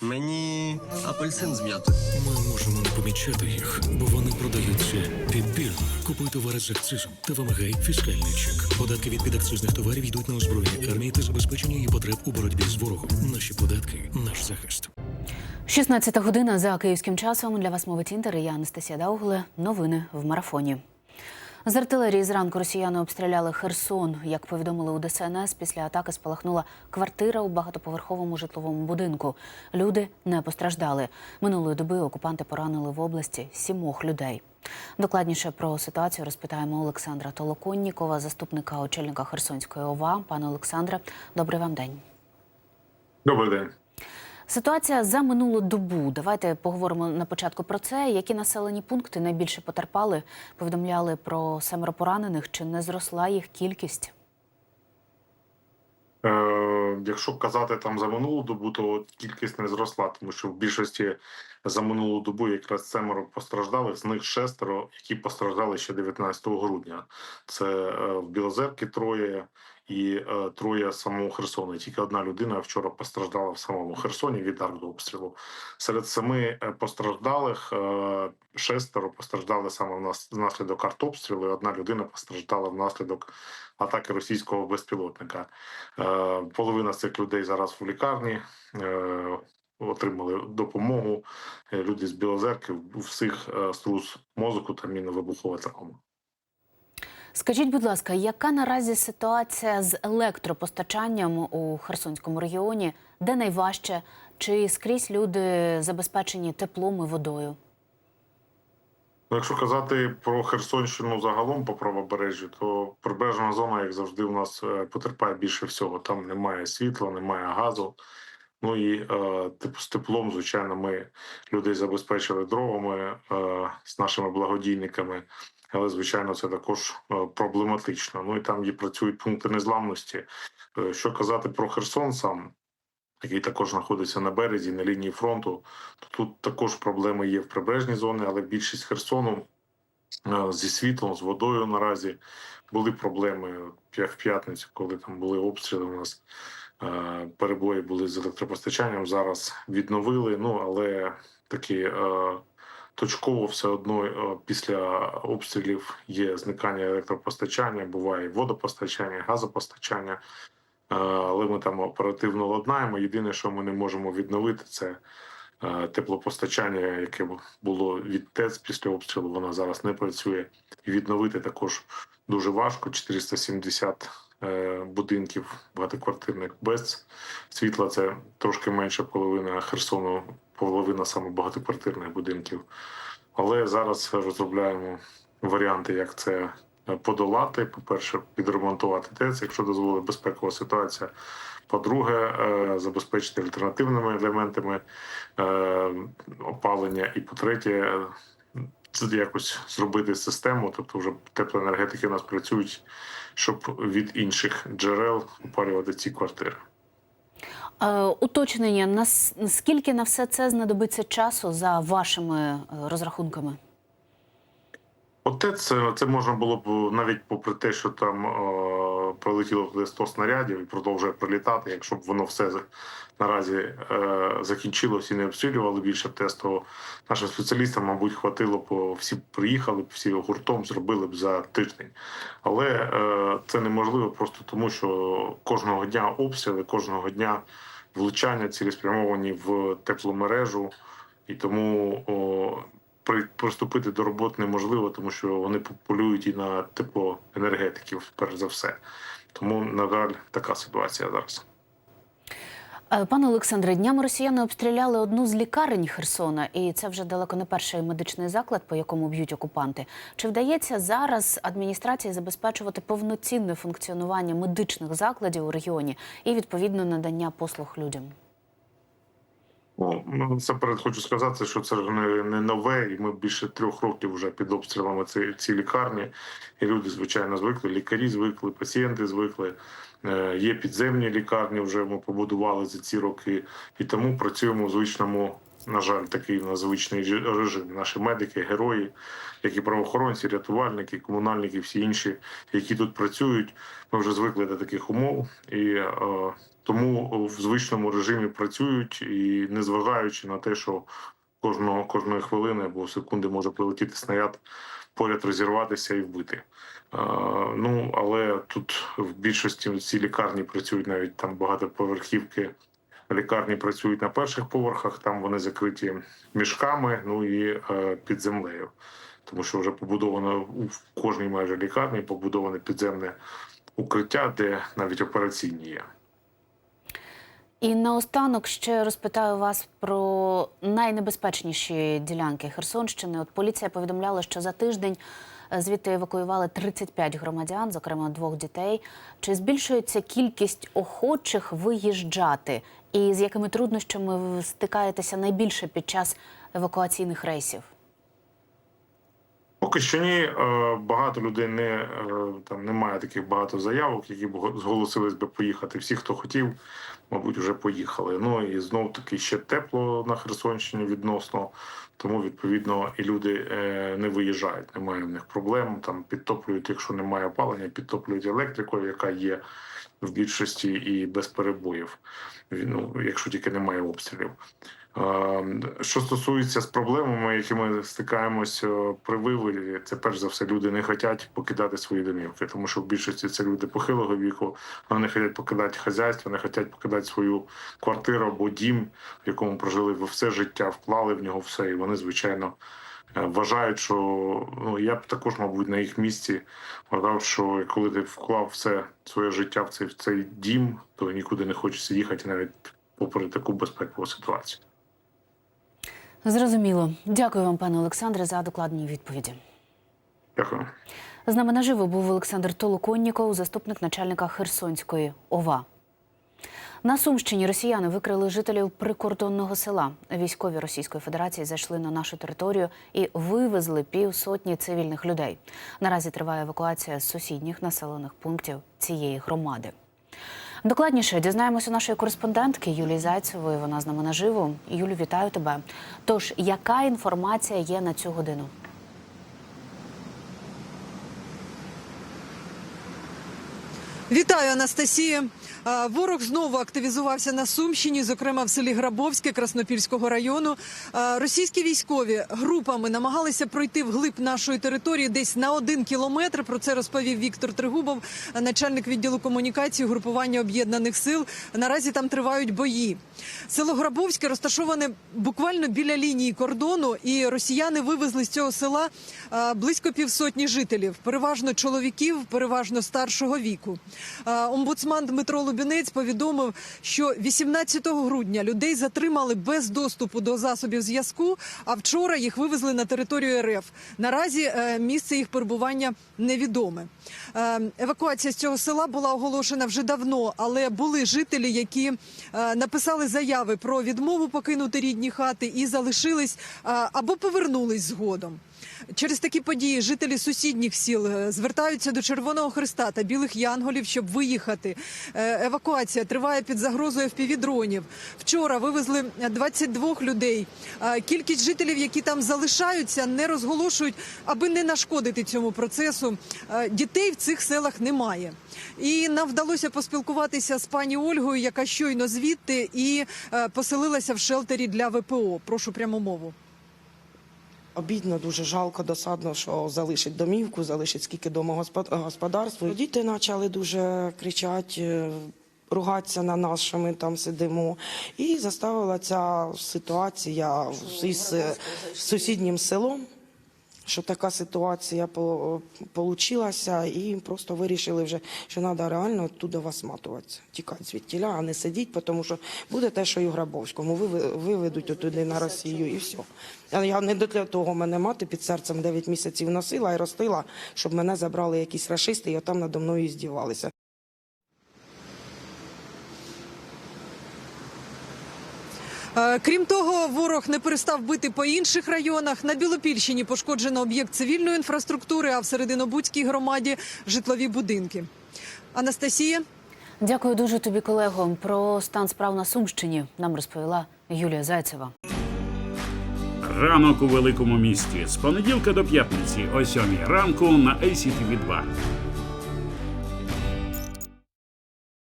Мені апельсин з м'ятою. Ми можемо не помічати їх, бо вони продаються підбірно. Купуй товари з акцизом та вимагай фіскальний чек. Податки від підакцизних товарів йдуть на озброєння армії та забезпечення її потреб у боротьбі з ворогом. Наші податки наш захист. 16 година за київським часом. Для вас мовить Інтер я Анастасія Даугле. Новини в марафоні. З артилерії зранку росіяни обстріляли Херсон. Як повідомили у ДСНС, після атаки спалахнула квартира у багатоповерховому житловому будинку. Люди не постраждали. Минулої доби окупанти поранили в області сімох людей. Докладніше про ситуацію розпитаємо Олександра Толоконнікова, заступника очільника Херсонської ОВА. Пане Олександре, добрий вам день. Добрий день. Ситуація за минулу добу. Давайте поговоримо на початку про це. Які населені пункти найбільше потерпали? Повідомляли про семеро поранених. Чи не зросла їх кількість? Е, якщо казати там за минулу добу, то кількість не зросла, тому що в більшості за минулу добу якраз семеро постраждалих, з них шестеро, які постраждали ще 19 грудня. Це е, в Білозерки троє і е, троє самого Херсону. Тільки одна людина вчора постраждала в самому Херсоні від артобстрілу. Серед семи е, постраждалих е, шестеро постраждали саме внас- внаслідок артобстрілу. і Одна людина постраждала внаслідок атаки російського безпілотника. Е, Половина з цих людей зараз в лікарні. е, Отримали допомогу. Е, Люди з Білозерки всіх е, струс мозку та мінно-вибухова травма. Скажіть, будь ласка, яка наразі ситуація з електропостачанням у Херсонському регіоні? Де найважче? Чи скрізь люди забезпечені теплом і водою? Ну, Якщо казати про Херсонщину загалом по правобережжю, то прибережна зона, як завжди, у нас е, потерпає більше всього. Там немає світла, немає газу. Ну і е, типу з теплом, звичайно, ми людей забезпечили дровами е, з нашими благодійниками. Але звичайно, це також е, проблематично. Ну і там є працюють пункти незламності. Е, Що казати про Херсон сам, який також знаходиться на березі, на лінії фронту, то тут також проблеми є в прибережній зоні, але більшість Херсону е, зі світлом, з водою наразі були проблеми в п'ятницю, коли там були обстріли. У нас перебої були з електропостачанням. Зараз відновили. Ну але такі точково все одно е, після обстрілів є зникання електропостачання, буває водопостачання, газопостачання. Е, Але ми там оперативно ладнаємо. Єдине, що ми не можемо відновити, це е, теплопостачання, яке було від ТЕЦ після обстрілу. Воно зараз не працює. І відновити також дуже важко. 470 е, будинків багатоквартирних без світла. Це трошки менше половина Херсону, половина саме багатоквартирних будинків. Але зараз розробляємо варіанти, як це подолати. По-перше, підремонтувати ТЕЦ, якщо дозволить безпекова ситуація. По-друге, е, забезпечити альтернативними елементами е, опалення. І по-третє, е, якось зробити систему, тобто вже теплоенергетики у нас працюють, щоб від інших джерел опалювати ці квартири. Е, уточнення, наскільки на все це знадобиться часу за вашими е, розрахунками? Оте це, можна було б навіть попри те, що там е, прилетіло туди 100 снарядів і продовжує прилітати. Якщо б воно все наразі е, закінчилось і не обстрілювали більше ТЕС, то нашим спеціалістам, мабуть, хватило б всі приїхали б всі гуртом, зробили б за тиждень. Але е, це неможливо просто тому, що кожного дня обстріли, кожного дня влучання цілеспрямовані в тепломережу, і тому о, приступити до роботи неможливо, тому що вони полюють і на теплоенергетиків, перш за все. Тому, на жаль, така ситуація зараз. Е, Пане Олександре, днями росіяни обстріляли одну з лікарень Херсона, і це вже далеко не перший медичний заклад, по якому б'ють окупанти. Чи вдається зараз адміністрації забезпечувати повноцінне функціонування медичних закладів у регіоні і відповідно надання послуг людям? Ну, насамперед хочу сказати, що це не, не нове, і ми більше трьох років вже під обстрілами ці, ці лікарні. І люди, звичайно, звикли, лікарі звикли, пацієнти звикли. Е, Є підземні лікарні, вже ми побудували за ці роки, і тому працюємо в звичному на жаль, такий в нас звичний режим. Наші медики, герої, як і правоохоронці, рятувальники, комунальники, всі інші, які тут працюють, ми вже звикли до таких умов, і е, тому в звичному режимі працюють і незважаючи на те, що кожного кожної хвилини або секунди може прилетіти снаряд, поряд розірватися і вбити. Е, ну але тут в більшості ці лікарні працюють навіть там багатоповерхівки. Лікарні працюють на перших поверхах, там вони закриті мішками, ну і е, під землею, тому що вже побудовано в кожній майже лікарні побудоване підземне укриття, де навіть операційні є. І наостанок ще розпитаю вас про найнебезпечніші ділянки Херсонщини. От поліція повідомляла, що за тиждень е, звідти евакуювали 35 громадян, зокрема двох дітей. Чи збільшується кількість охочих виїжджати? І з якими труднощами ви стикаєтеся найбільше під час евакуаційних рейсів? Поки що ні, Е, багато людей не е, там немає таких багато заявок, які б зголосились би поїхати. Всі, хто хотів, мабуть, вже поїхали. Ну і знов таки ще тепло на Херсонщині відносно, тому відповідно і люди е, не виїжджають. Немає в них проблем. Там підтоплюють, якщо немає опалення, підтоплюють електрикою, яка є в більшості і без перебоїв. Ну, якщо тільки немає обстрілів. Що стосується з проблемами, які ми стикаємось е, при вивелі, це перш за все люди не хочуть покидати свої домівки, тому що в більшості це люди похилого віку, вони не хочуть покидати хазяйство, не хочуть покидати свою квартиру або дім, в якому прожили все життя, вклали в нього все, і вони звичайно. Е, Вважають, що ну я б також, мабуть, на їх місці вважав, що коли ти вклав все своє життя в цей в цей дім, то нікуди не хочеться їхати, навіть попри таку безпекову ситуацію. Зрозуміло. Дякую вам, пане Олександре, за докладні відповіді. Дякую. З нами наживо був Олександр Толоконніков, заступник начальника Херсонської ОВА. На Сумщині росіяни викрили жителів прикордонного села. Військові Російської Федерації зайшли на нашу територію і вивезли півсотні цивільних людей. Наразі триває евакуація з сусідніх населених пунктів цієї громади. Докладніше дізнаємося нашої кореспондентки Юлії Зайцевої. Вона з нами наживо. Юлю, вітаю тебе. Тож, яка інформація є на цю годину? Вітаю, Анастасія. Ворог знову активізувався на Сумщині, зокрема в селі Грабовське Краснопільського району. Російські військові групами намагалися пройти вглиб нашої території десь на один кілометр. Про це розповів Віктор Тригубов, начальник відділу комунікації групування об'єднаних сил. Наразі там тривають бої. Село Грабовське розташоване буквально біля лінії кордону, і росіяни вивезли з цього села близько півсотні жителів, переважно чоловіків, переважно старшого віку. Омбудсман Дмитро Лубінець повідомив, що 18 грудня людей затримали без доступу до засобів зв'язку. А вчора їх вивезли на територію РФ. Наразі е, місце їх перебування невідоме. Е, Евакуація з цього села була оголошена вже давно, але були жителі, які е, написали заяви про відмову покинути рідні хати і залишились або повернулись згодом. Через такі події жителі сусідніх сіл е, звертаються до Червоного Христа та білих янголів, щоб виїхати. Е, Евакуація триває під загрозою впівдронів. Вчора вивезли 22 людей. Кількість жителів, які там залишаються, не розголошують, аби не нашкодити цьому процесу. Е, Дітей в цих селах немає. І нам вдалося поспілкуватися з пані Ольгою, яка щойно звідти і поселилася в шелтері для ВПО. Прошу пряму мову. Обідно, дуже жалко, досадно, що залишить домівку, залишить скільки домогосподарства. Діти почали дуже кричати, ругатися на нас, що ми там сидимо. І заставила ця ситуація із е, сусіднім селом. Що така ситуація получилася, і просто вирішили вже, що треба реально туди вас матуватися, тікати звідтіля, а не сидіти, тому що буде те, що і в Грабовському. Виве- Виведуть туди на Росію і все. Я не для того мене мати під серцем 9 місяців носила і ростила, щоб мене забрали якісь рашисти і там надо мною здівалися. Крім того, ворог не перестав бити по інших районах. На Білопільщині пошкоджено об'єкт цивільної інфраструктури, а в Серединобудській громаді житлові будинки. Анастасія. Дякую дуже тобі, колего. Про стан справ на Сумщині нам розповіла Юлія Зайцева. Ранок у великому місті з понеділка до п'ятниці о 7 ранку на ACTV 2